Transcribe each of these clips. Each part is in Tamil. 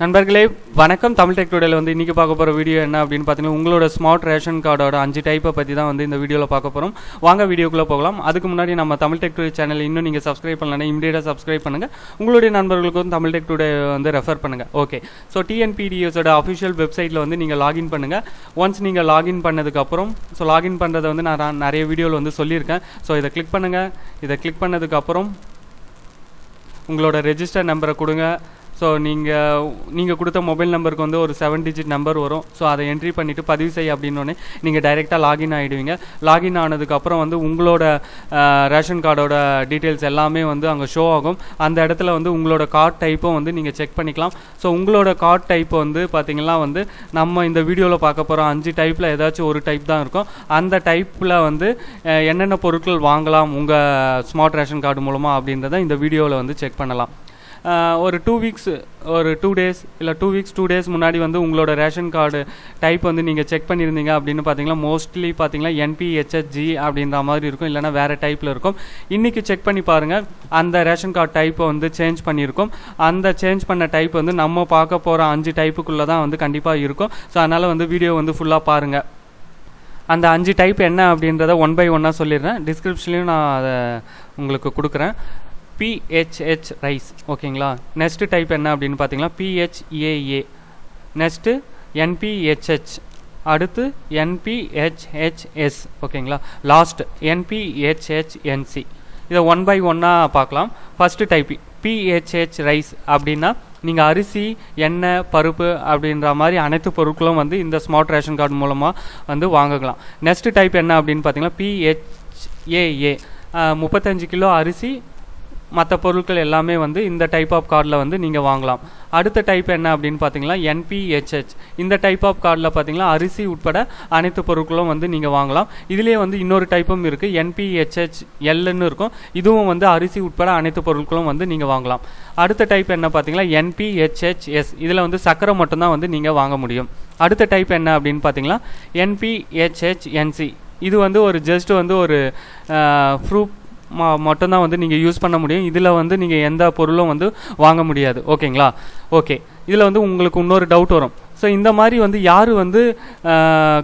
நண்பர்களே வணக்கம். தமிழ் டெக் டுடேல வந்து இன்றைக்கி பார்க்க போகிற வீடியோ என்ன அப்படின்னு பார்த்தீங்கன்னா உங்களோட ஸ்மார்ட் ரேஷன் கார்டோட அஞ்சு டைப்பை பற்றி தான் வந்து இந்த வீடியோவில் பார்க்க போகிறோம் வாங்க வீடியோக்குள்ளே போகலாம். அதுக்கு முன்னாடி நம்ம தமிழ் டெக் டுடே சேனல் இன்னும் நீங்கள் சப்ஸ்கிரைப் பண்ணலன்னா இமீடியட்டாக சப்ஸ்கிரைப் பண்ணுங்கள் உங்களுடைய நண்பர்களுக்கும் தமிழ் டெக் டுடே வந்து ரெஃபர் பண்ணுங்கள் ஓகே ஸோ டிஎன்பிடிஎஸோட அஃபிஷியல் வெப்சைட்டில் வந்து நீங்கள் லாகின் பண்ணுங்கள் ஒன்ஸ் நீங்கள் லாகின் பண்ணதுக்கப்புறம் ஸோ லாகின் பண்ணுறதை வந்து நான் நிறைய வீடியோவில் வந்து சொல்லியிருக்கேன். ஸோ இதை கிளிக் பண்ணுங்கள் இதை கிளிக் பண்ணதுக்கப்புறம் உங்களோட ரெஜிஸ்டர் நம்பரை கொடுங்க. ஸோ நீங்கள் நீங்கள் கொடுத்த மொபைல் நம்பருக்கு வந்து ஒரு செவன் டிஜிட் நம்பர் வரும். ஸோ அதை என்ட்ரி பண்ணிவிட்டு பதிவு செய்ய அப்படின்னோடனே நீங்கள் டைரெக்டாக லாகின் ஆகிடுவீங்க லாகின் ஆனதுக்கப்புறம் வந்து உங்களோட ரேஷன் கார்டோட டீட்டெயில்ஸ் எல்லாமே வந்து அங்கே ஷோ ஆகும். அந்த இடத்துல வந்து உங்களோட கார்ட் டைப்பும் வந்து நீங்கள் செக் பண்ணிக்கலாம். ஸோ உங்களோட கார்ட் டைப் வந்து பார்த்திங்கன்னா வந்து நம்ம இந்த வீடியோவில் பார்க்க போகிறோம் அஞ்சு டைப்பில் ஏதாச்சும் ஒரு டைப் தான் இருக்கும். அந்த டைப்பில் வந்து என்னென்ன பொருட்கள் வாங்கலாம் உங்கள் ஸ்மார்ட் ரேஷன் கார்டு மூலமாக அப்படின்றத இந்த வீடியோவில் வந்து செக் பண்ணலாம். ஒரு டூ வீக்ஸ் ஒரு டூ டேஸ் இல்லை டூ வீக்ஸ் டூ டேஸ் முன்னாடி வந்து உங்களோட ரேஷன் கார்டு டைப் வந்து நீங்கள் செக் பண்ணியிருந்தீங்க அப்படின்னு பார்த்தீங்கன்னா மோஸ்ட்லி பார்த்தீங்கன்னா என்பிஹெச்எஸ்ஜி அப்படின்ற மாதிரி இருக்கும். இல்லைனா வேறு டைப்பில் இருக்கும். இன்றைக்கி செக் பண்ணி பாருங்கள் அந்த ரேஷன் கார்டு டைப்பை வந்து சேஞ்ச் பண்ணியிருக்கோம். அந்த சேஞ்ச் பண்ண டைப் வந்து நம்ம பார்க்க போகிற அஞ்சு டைப்புக்குள்ளே தான் வந்து கண்டிப்பாக இருக்கும். ஸோ அதனால் வந்து வீடியோ வந்து ஃபுல்லாக பாருங்கள் அந்த அஞ்சு டைப் என்ன அப்படின்றத ஒன் பை ஒன்னாக சொல்லிடுறேன். டிஸ்கிரிப்ஷன்லேயும் நான் அதை உங்களுக்கு கொடுக்குறேன். பிஹெச்ஹெச் ரைஸ் ஓகேங்களா நெக்ஸ்ட்டு டைப் என்ன அப்படின்னு பார்த்தீங்கன்னா பிஹெச்ஏஏ நெக்ஸ்ட்டு என்பிஹெச்ஹெச் அடுத்து என்பிஹெச்ஹெச்எஸ் ஓகேங்களா லாஸ்ட் என்பிஹெச்ஹெச்என்சி இதை ஒன் பை ஒன்னாக பார்க்கலாம். ஃபஸ்ட்டு டைப் பிஹெச்ஹெச் ரைஸ் அப்படின்னா நீங்கள் அரிசி எண்ணெய் பருப்பு அப்படின்ற மாதிரி அனைத்து பொருட்களும் வந்து இந்த ஸ்மார்ட் ரேஷன் கார்டு மூலமாக வந்து வாங்கிக்கலாம். நெக்ஸ்ட் டைப் என்ன அப்படின்னு பார்த்தீங்கன்னா பிஹெச்ஏஏ முப்பத்தஞ்சு கிலோ அரிசி மற்ற பொருட்கள் எல்லாமே வந்து இந்த டைப் ஆஃப் கார்டில் வந்து நீங்கள் வாங்கலாம். அடுத்த டைப் என்ன அப்படின்னு பார்த்தீங்கன்னா என்பிஹெச்ஹெச் இந்த டைப் ஆஃப் கார்டில் பார்த்தீங்கன்னா அரிசி உட்பட அனைத்து பொருட்களும் வந்து நீங்கள் வாங்கலாம். இதுலேயே வந்து இன்னொரு டைப்பும் இருக்குது என்பிஹெச்ஹெச் எல்லுன்னு இருக்கும். இதுவும் வந்து அரிசி உட்பட அனைத்து பொருட்களும் வந்து நீங்கள் வாங்கலாம். அடுத்த டைப் என்ன பார்த்தீங்கன்னா என்பிஹெச்ஹெச்எஸ் இதில் வந்து சக்கரை மட்டும்தான் வந்து நீங்கள் வாங்க முடியும். அடுத்த டைப் என்ன அப்படின்னு பார்த்தீங்கன்னா என்பிஹெச்ஹெச்என்சி இது வந்து ஒரு ஜஸ்ட் வந்து ஒரு ஃப்ரூப் மட்டும்தான் வந்து நீங்கள் யூஸ் பண்ண முடியும். இதில் வந்து நீங்கள் எந்த பொருளும் வந்து வாங்க முடியாது. ஓகேங்களா? ஓகே. இதில் வந்து உங்களுக்கு இன்னொரு டவுட் வரும். ஸோ இந்த மாதிரி வந்து யார் வந்து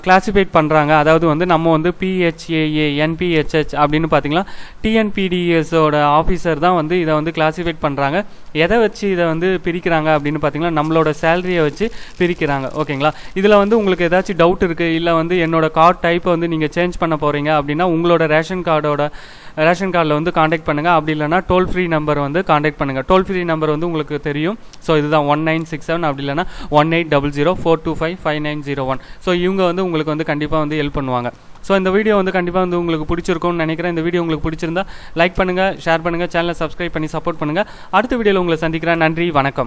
கிளாசிஃபைட் பண்ணுறாங்க அதாவது வந்து நம்ம வந்து பிஹெச்ஏஏ என்பிஹெச்ஹெச் அப்படின்னு பார்த்தீங்கன்னா டிஎன்பிடிஎஸோட ஆஃபீஸர் தான் வந்து இதை வந்து கிளாசிஃபைட் பண்ணுறாங்க எதை வச்சு இதை வந்து பிரிக்கிறாங்க அப்படின்னு பார்த்தீங்கன்னா நம்மளோட சேலரியை வச்சு பிரிக்கிறாங்க. ஓகேங்களா இதில் வந்து உங்களுக்கு ஏதாச்சும் டவுட் இருக்குது இல்லை வந்து என்னோட கார்டு டைப்பை வந்து நீங்கள் சேஞ்ச் பண்ண போகிறீங்க அப்படின்னா உங்களோட ரேஷன் கார்டோட ரேஷன் கார்டில் வந்து காண்டாக்ட் பண்ணுங்கள் அப்படி இல்லைனா டோல் ஃப்ரீ நம்பர் வந்து காண்டாக்ட் பண்ணுங்கள் டோல் ஃப்ரீ நம்பர் வந்து உங்களுக்கு தெரியும். ஸோ இதுதான் ஒன் நைன் சிக்ஸ் செவன் அப்படி இல்லைனா one eight double zero four two five five nine zero one so இவங்க வந்து உங்களுக்கு வந்து கண்டிப்பாக வந்து ஹெல்ப் பண்ணுவாங்க. ஸோ இந்த வீடியோ வந்து கண்டிப்பாக வந்து உங்களுக்கு பிடிச்சிருக்கும்னு நினைக்கிறேன். இந்த வீடியோ உங்களுக்கு பிடிச்சிருந்தா லைக் பண்ணுங்கள் ஷேர் பண்ணுங்கள் சேனலை சப்ஸ்கிரைப் பண்ணி சப்போர்ட் பண்ணுங்கள் அடுத்த வீடியோவில் உங்களை சந்திக்கிறேன். நன்றி வணக்கம்.